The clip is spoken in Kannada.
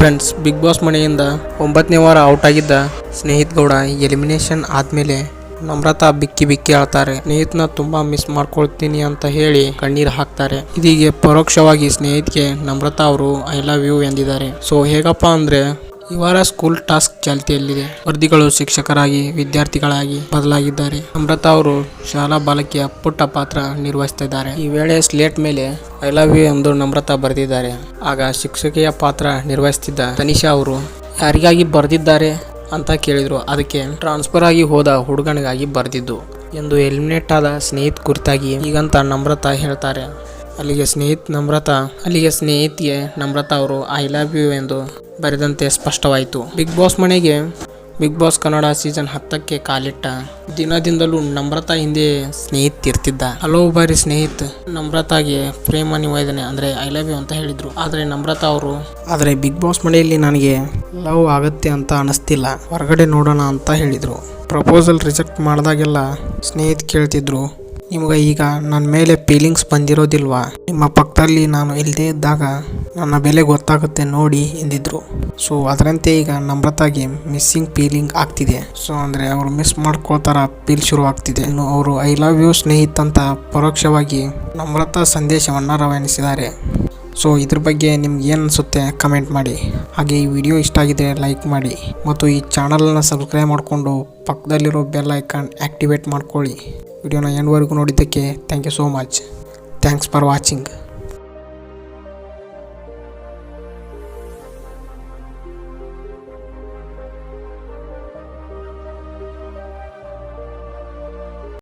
ಫ್ರೆಂಡ್ಸ್ ಬಿಗ್ ಬಾಸ್ ಮನೆಯಿಂದ ಒಂಬತ್ತನೇ ವಾರ ಔಟ್ ಆಗಿದ್ದ ಸ್ನೇಹಿತ್ ಗೌಡ ಎಲಿಮಿನೇಷನ್ ಆದ್ಮೇಲೆ ನಮ್ರತಾ ಬಿಕ್ಕಿ ಬಿಕ್ಕಿ ಆಳ್ತಾರೆ. ಸ್ನೇಹಿತನ ತುಂಬಾ ಮಿಸ್ ಮಾಡ್ಕೊಳ್ತೀನಿ ಅಂತ ಹೇಳಿ ಕಣ್ಣೀರು ಹಾಕ್ತಾರೆ. ಇದೀಗೆ ಪರೋಕ್ಷವಾಗಿ ಸ್ನೇಹಿತ್ಗೆ ನಮ್ರತಾ ಅವರು ಐ ಲವ್ ಯು ಎಂದಿದ್ದಾರೆ. ಸೊ ಹೇಗಪ್ಪ ಅಂದ್ರೆ ಈ ವಾರ ಸ್ಕೂಲ್ ಟಾಸ್ಕ್ ಚಾಲ್ತಿಯಲ್ಲಿದೆ. ವರದಿಗಳು ಶಿಕ್ಷಕರಾಗಿ, ವಿದ್ಯಾರ್ಥಿಗಳಾಗಿ ಬದಲಾಗಿದ್ದಾರೆ. ನಮ್ರತಾ ಅವರು ಶಾಲಾ ಬಾಲಕಿಯ ಪುಟ್ಟ ಪಾತ್ರ ನಿರ್ವಹಿಸುತ್ತಿದ್ದಾರೆ ಈ ವೇಳೆ ಸ್ಲೇಟ್ ಮೇಲೆ ಐ ಲವ್ ಯು ಎಂದು ನಮ್ರತಾ ಬರೆದಿದ್ದಾರೆ. ಆಗ ಶಿಕ್ಷಕಿಯ ಪಾತ್ರ ನಿರ್ವಹಿಸುತ್ತಿದ್ದ ತನಿಷಾ ಅವರು, ಯಾರಿಗಾಗಿ ಬರೆದಿದ್ದಾರೆ? ಅಂತ ಕೇಳಿದ್ರು. ಅದಕ್ಕೆ ಟ್ರಾನ್ಸ್ಫರ್ ಆಗಿ ಹೋದ ಹುಡುಗನಿಗಾಗಿ ಬರೆದಿದ್ದು. ಎಂದು ಎಲಿಮಿನೇಟ್ ಆದ ಸ್ನೇಹಿತ್ ಕುರಿತಾಗಿ ಈಗಂತ ನಮ್ರತಾ ಹೇಳ್ತಾರೆ. ಅಲ್ಲಿಗೆ ಸ್ನೇಹಿತ್ ನಮ್ರತಾ, ಅಲ್ಲಿಗೆ ಸ್ನೇಹಿತಿಗೆ ನಮ್ರತಾ ಅವರು, ಐ ಲವ್ ಯು ಎಂದು ಬರೆದಂತೆ ಸ್ಪಷ್ಟವಾಯಿತು. ಬಿಗ್ ಬಾಸ್ ಮನೆಗೆ ಬಿಗ್ ಬಾಸ್ ಕನ್ನಡ ಸೀಸನ್ ಹತ್ತಕ್ಕೆ ಕಾಲಿಟ್ಟ ದಿನದಿಂದಲೂ ನಮ್ರತಾ ಹಿಂದೆ ಸ್ನೇಹಿತ್ ಇರ್ತಿದ್ದ. ಹಲವು ಬಾರಿ ಸ್ನೇಹಿತ್ ನಮ್ರತಾಗೆ ಪ್ರೇಮ ನಿವೇದನೆ ಅಂದ್ರೆ ಐ ಲವ್ ಯು ಅಂತ ಹೇಳಿದ್ರು. ಆದ್ರೆ ನಮ್ರತಾ ಅವರು, ಆದ್ರೆ ಬಿಗ್ ಬಾಸ್ ಮನೆಯಲ್ಲಿ ನನಗೆ ಲವ್ ಆಗತ್ತೆ ಅಂತ ಅನಿಸ್ತಿಲ್ಲ. ಹೊರಗಡೆ ನೋಡೋಣ ಅಂತ ಹೇಳಿದ್ರು. ಪ್ರಪೋಸಲ್ ರಿಜೆಕ್ಟ್ ಮಾಡಿದಾಗೆಲ್ಲ ಸ್ನೇಹಿತ್ ಕೇಳ್ತಿದ್ರು. ನಿಮ್ಗೆ ಈಗ ನನ್ನ ಮೇಲೆ ಫೀಲಿಂಗ್ಸ್ ಬಂದಿರೋದಿಲ್ವಾ? ನಿಮ್ಮ ಪಕ್ಕದಲ್ಲಿ ನಾನು ಇಲ್ಲದೇ ಇದ್ದಾಗ ನನ್ನ ಬೆಲೆ ಗೊತ್ತಾಗುತ್ತೆ ನೋಡಿ ಎಂದಿದ್ರು. ಸೊ ಅದರಂತೆ ಈಗ ನಮ್ರತಾಗಿ ಮಿಸ್ಸಿಂಗ್ ಫೀಲಿಂಗ್ ಆಗ್ತಿದೆ. ಸೊ ಅಂದರೆ ಅವರು ಮಿಸ್ ಮಾಡ್ಕೊಳ್ತಾರ ಫೀಲ್ ಶುರು ಆಗ್ತಿದೆ. ಇನ್ನು ಅವರು ಐ ಲವ್ ಯು ಸ್ನೇಹಿತ್ ಅಂತ ಪರೋಕ್ಷವಾಗಿ ನಮ್ರತಾ ಸಂದೇಶವನ್ನು ರವಾನಿಸಿದ್ದಾರೆ. ಸೊ ಇದ್ರ ಬಗ್ಗೆ ನಿಮ್ಗೆ ಏನು ಅನಿಸುತ್ತೆ ಕಮೆಂಟ್ ಮಾಡಿ. ಹಾಗೆ ಈ ವಿಡಿಯೋ ಇಷ್ಟ ಆಗಿದ್ರೆ ಲೈಕ್ ಮಾಡಿ. ಮತ್ತು ಈ ಚಾನಲನ್ನು ಸಬ್ಸ್ಕ್ರೈಬ್ ಮಾಡಿಕೊಂಡು ಪಕ್ಕದಲ್ಲಿರೋ ಬೆಲ್ ಐಕಾನ್ ಆ್ಯಕ್ಟಿವೇಟ್ ಮಾಡ್ಕೊಳ್ಳಿ. ವಿಡಿಯೋನ ಎಂಡ್ವರೆಗೂ ನೋಡಿದ್ದಕ್ಕೆ thank you so much thanks for watching